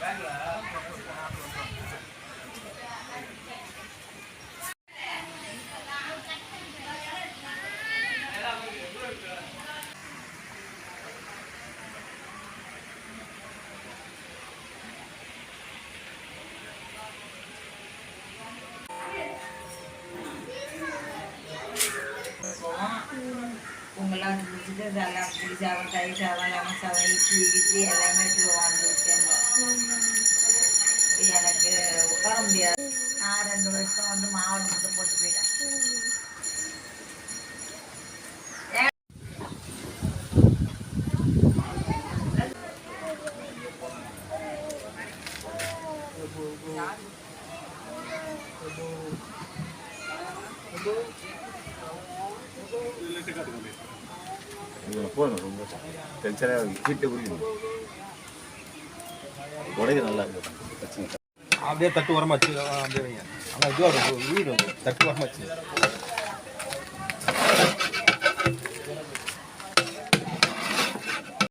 பேங்க்ல எல்லாம் புளி சாதம் தயிர் சாதம் லெமன் சாதம் இட்லி இட்லி எல்லாமே எடுத்துட்டு வாழ்ந்து எனக்கு உட்கார முடியாது நான் ரெண்டு வருஷம் வந்து மாவட்டம் மட்டும் போட்டு போயிட்டேன் போகணும் ரொம்ப டென்ஷனாக ஹீட்டை குடிக்கணும் உடைக்க நல்லா இருக்கு பிரச்சனை அப்படியே தட்டு உரமாச்சு அப்படியே வைங்க ஆனால் இதுவாக இருக்கும் வீடு வந்து தட்டு உரமாச்சு